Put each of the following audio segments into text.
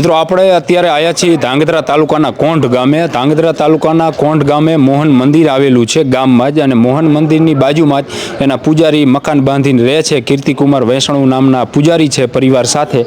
મિત્રો, આપણે અત્યારે આવ્યા છીએ ધાંગધ્રા તાલુકાના કોંઢ ગામે. ધાંગધ્રા તાલુકાના કોંઢ ગામે મોહન મંદિર આવેલું છે ગામમાં જ અને મોહન મંદિરની બાજુમાં જ એના પૂજારી મકાન બાંધીને રહે છે. કીર્તિકુમાર વૈષ્ણવ નામના પૂજારી છે પરિવાર સાથે.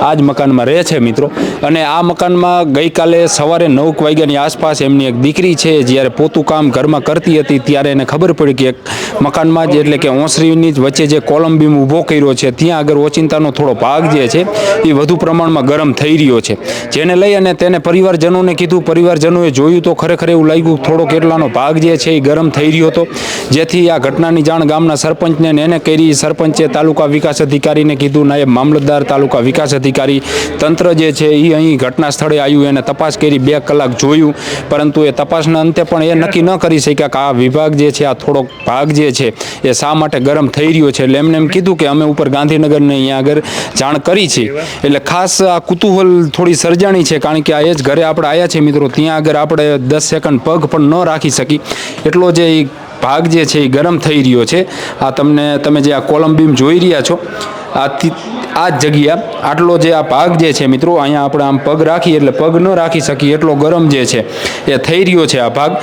આ જ મકાનમાં રહે છે મિત્રો. અને આ મકાનમાં ગઈકાલે સવારે નવ વાગ્યાની આસપાસ એમની એક દીકરી છે, જ્યારે પોતું કામ ઘરમાં કરતી હતી, ત્યારે એને ખબર પડી કે એક મકાનમાં જ એટલે કે ઓસરીની જ વચ્ચે જે કોલમ બીમ ઊભો કર્યો છે, ત્યાં આગળ ઓચિંતાનો થોડો ભાગ જે છે, એ વધુ પ્રમાણમાં ગરમ થઈ રહ્યો છે. જેને લઈ અને તેને પરિવારજનોને કીધું, પરિવારજનોએ જોયું તો ખરેખર એવું લાગ્યું, થોડો કેટલાનો ભાગ જે છે એ ગરમ થઈ રહ્યો હતો. જેથી આ ઘટનાની જાણ ગામના સરપંચને એને કરી સરપંચે તાલુકા વિકાસ અધિકારીને કીધું, નાયબ મામલતદાર, તાલુકા વિકાસ અધિકારી, તંત્ર જે છે એ અહીં ઘટના સ્થળે આવ્યું, એને તપાસ કરી બે કલાક જોયું. પરંતુ એ તપાસના અંતે પણ એ નક્કી ન કરી શક્યા કે આ વિભાગ જે છે, આ થોડોક ભાગ જે છે એ શા માટે ગરમ થઈ રહ્યો છે. એટલે એમને એમ કીધું કે અમે ઉપર ગાંધીનગરને અહીંયા આગળ જાણ કરી છે. એટલે ખાસ આ કુતૂહલ થોડી સર્જાણી છે, કારણ કે આ એ જ ઘરે આપણે આવ્યા છીએ મિત્રો. ત્યાં આગળ આપણે દસ સેકન્ડ પગ પણ ન રાખી શકી. એટલો જે ભાગ જે છે એ ગરમ થઈ રહ્યો છે. આ તમને, તમે જે આ કોલમ જોઈ રહ્યા છો, આ આ જ જગ્યા, આટલો જે આ ભાગ જે છે મિત્રો, અહીંયા આપણે આમ પગ રાખીએ એટલે પગ ન રાખી શકીએ એટલો ગરમ જે છે, એ થઈ રહ્યો છે આ ભાગ.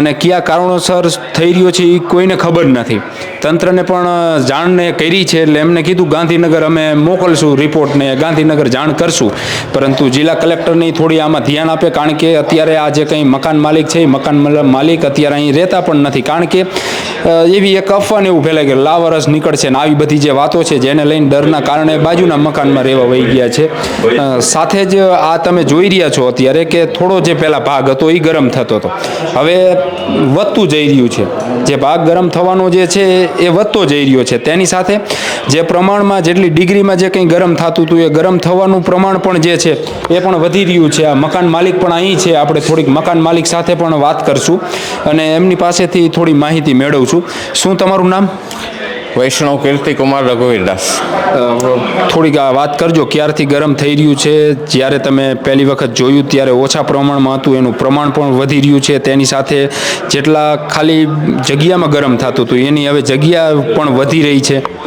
અને કયા કારણોસર થઈ રહ્યો છે એ કોઈને ખબર નથી. તંત્રને પણ જાણને કરી છે એટલે એમને કીધું, ગાંધીનગર અમે મોકલશું રિપોર્ટને, ગાંધીનગર જાણ કરશું. પરંતુ જિલ્લા કલેક્ટરની થોડી આમાં ધ્યાન આપે, કારણ કે અત્યારે આ જે કંઈ મકાન માલિક છે, એ મકાન માલિક અત્યારે અહીં રહેતા પણ નથી. કારણ કે એવી એક અફવાને એવું ફેલાય કે લાવરસ નીકળશે ને આવી બધી જે વાતો છે, જેને લઈને ડરના કારણે બાજુના મકાનમાં રહેવા વહી ગયા છે. સાથે જ આ તમે જોઈ રહ્યા છો અત્યારે કે થોડો જે પહેલા ભાગ હતો એ ગરમ થતો હતો. હવે વધતું જઈ રહ્યું છે. જે ભાગ ગરમ થવાનો જે છે, એ વધતો જઈ રહ્યો છે. તેની સાથે જે પ્રમાણમાં જેટલી ડિગ્રીમાં જે કંઈ ગરમ થતું હતું એ ગરમ થવાનું પ્રમાણ પણ જે છે, એ પણ વધી રહ્યું છે. આ મકાન માલિક પણ અહીં છે. આપણે થોડીક મકાન માલિક સાથે પણ વાત કરશું અને એમની પાસેથી થોડી માહિતી મેળવશું. શું તમારું નામ? વૈષ્ણવ કીર્તિકુમાર રઘુવીરદાસ. થોડીક વાત કરજો ક્યારથી ગરમ થઈ રહ્યું છે? જ્યારે તમે પહેલી વખત જોયું ત્યારે ઓછા પ્રમાણમાં હતું એનું પ્રમાણ પણ વધી રહ્યું છે. તેની સાથે જેટલા ખાલી જગ્યામાં ગરમ થતું હતું એની હવે જગ્યા પણ વધી રહી છે.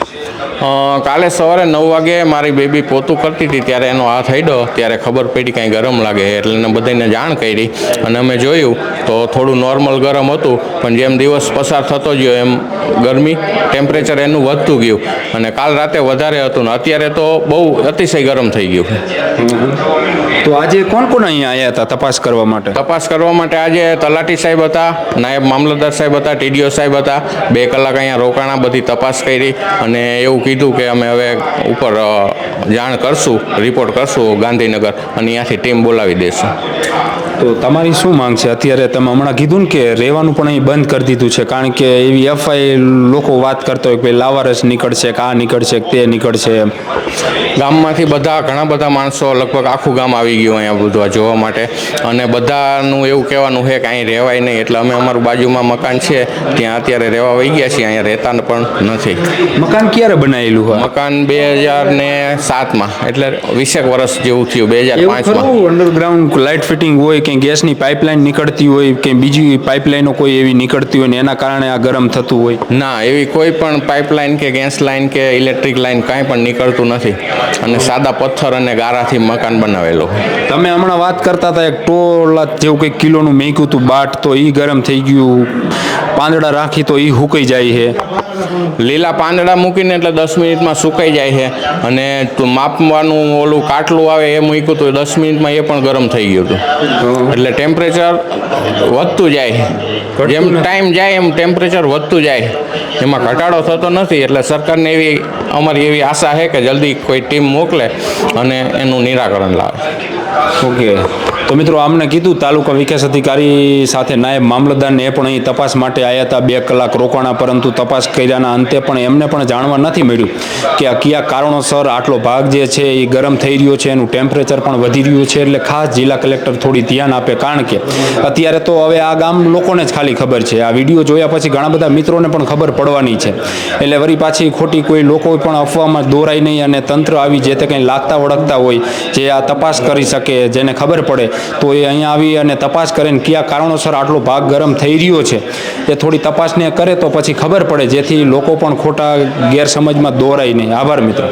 કાલે સવારે નવ વાગે મારી બેબી પોતું કરતી હતી ત્યારે એનો હાથ હડ્યો. ત્યારે ખબર પડી કાંઈ ગરમ લાગે એટલે એને બધાને જાણ કરી. અને અમે જોયું તો થોડું નોર્મલ ગરમ હતું પણ જેમ દિવસ પસાર થતો ગયો એમ ગરમી ટેમ્પરેચર એનું વધતું ગયું. અને કાલ રાતે વધારે હતું ને અત્યારે તો બહુ અતિશય ગરમ થઈ ગયું. તો આજે કોણ કોણ અહીંયા આવ્યા હતા તપાસ કરવા માટે? તપાસ કરવા માટે આજે તલાટી સાહેબ હતા નાયબ મામલતદાર સાહેબ હતા ટીડીઓ સાહેબ હતા. બે કલાક અહીંયા રોકાણા બધી તપાસ કરી. અને એવું કીધું કે અમે હવે ઉપર જાણ કરશું રિપોર્ટ કરશું ગાંધીનગર અને ત્યાંથી ટીમ બોલાવી દઈશું તો તમારી શું માંગ છે? અત્યારે તમે હમણાં કીધું ને કે રહેવાનું પણ અહીં બંધ કરી દીધું છે કારણ કે એવી એફઆઈ લોકો વાત કરતા હોય કે ભાઈ લાવારસ નીકળશે કે આ નીકળશે કે તે નીકળશે એમ. ગામમાંથી બધા ઘણા બધા માણસો લગભગ આખું ગામ આવી ગયું અહીંયા બધું જોવા માટે. અને બધાનું એવું કહેવાનું છે કે અહીં રહેવાય નહીં એટલે અમે અમારું બાજુમાં મકાન છે ત્યાં અત્યારે રહેવા વહી ગયા છીએ અહીંયા રહેતા પણ નથી. મકાન ક્યારે બનાવેલું હોય? મકાન બે હજાર ને સાતમાં એટલે વીસેક વર્ષ જેવું થયું બે હજાર પાંચમાં. અંડરગ્રાઉન્ડ લાઇટ ફિટિંગ હોય કે ગેસની પાઇપલાઇન નીકળતી હોય કે બીજી પાઇપલાઇનો કોઈ એવી નીકળતી હોય ને એના કારણે આ ગરમ થતું હોય. ના એવી કોઈ પણ પાઇપલાઇન કે ગેસ લાઇન કે ઇલેક્ટ્રિક લાઇન કાંઈ પણ નીકળતું નથી. અને સાદા પથ્થર અને ગારાથી મકાન બનાવેલું. તમે હમણાં વાત કરતા હતા એક ટોલા જેવું કંઈક કિલોનું મેંક્યું હતું બાટ તો એ ગરમ થઈ ગયું. પાંદડા રાખી તો એ હુકાઈ જાય છે. લીલા પાંદડા મૂકીને એટલે દસ મિનિટમાં સુકાઈ જાય છે. અને માપવાનું ઓલું કાટલું આવે એ મૂક્યું તો દસ મિનિટમાં એ પણ ગરમ થઈ ગયું હતું. એટલે ટેમ્પરેચર વધતું જાય. જેમ ટાઈમ જાય એમ ટેમ્પરેચર વધતું જાય. એમાં ઘટાડો થતો નથી એટલે સરકારને એવી અમારી એવી આશા છે કે જલ્દી કોઈ ટીમ મોકલે અને એનું નિરાકરણ લાવે. ઓકે તો મિત્રો, આમને કીધું, તાલુકા વિકાસ અધિકારી સાથે નાયબ મામલતદારને એ પણ અહીં તપાસ માટે આવ્યા હતા. બે કલાક રોકાણા, પરંતુ તપાસ કર્યાના અંતે પણ એમને પણ જાણવા નથી મળ્યું કે આ કયા કારણોસર આટલો ભાગ જે છે એ ગરમ થઈ રહ્યો છે, એનું ટેમ્પરેચર પણ વધી રહ્યું છે, એટલે ખાસ જિલ્લા કલેક્ટર થોડી ધ્યાન આપે. કારણ કે અત્યારે તો હવે આ ગામ લોકોને જ ખાલી ખબર છે. આ વીડિયો જોયા પછી ઘણા બધા મિત્રોને પણ ખબર પડવાની છે. એટલે વળી પાછી ખોટી કોઈ લોકો પણ અફવામાં દોરાય નહીં અને તંત્ર આવી જે તે કંઈ લાગતા ઓળખતા હોય, જે આ તપાસ કરી શકે, જેને ખબર પડે તો એ અહીંયા આવી અને તપાસ કરે ને કયા કારણોસર આટલો ભાગ ગરમ થઈ રહ્યો છે. એ થોડી તપાસને કરે તો પછી ખબર પડે, જેથી લોકો પણ ખોટા ગેરસમજમાં દોરાય નહીં. આભાર મિત્રો.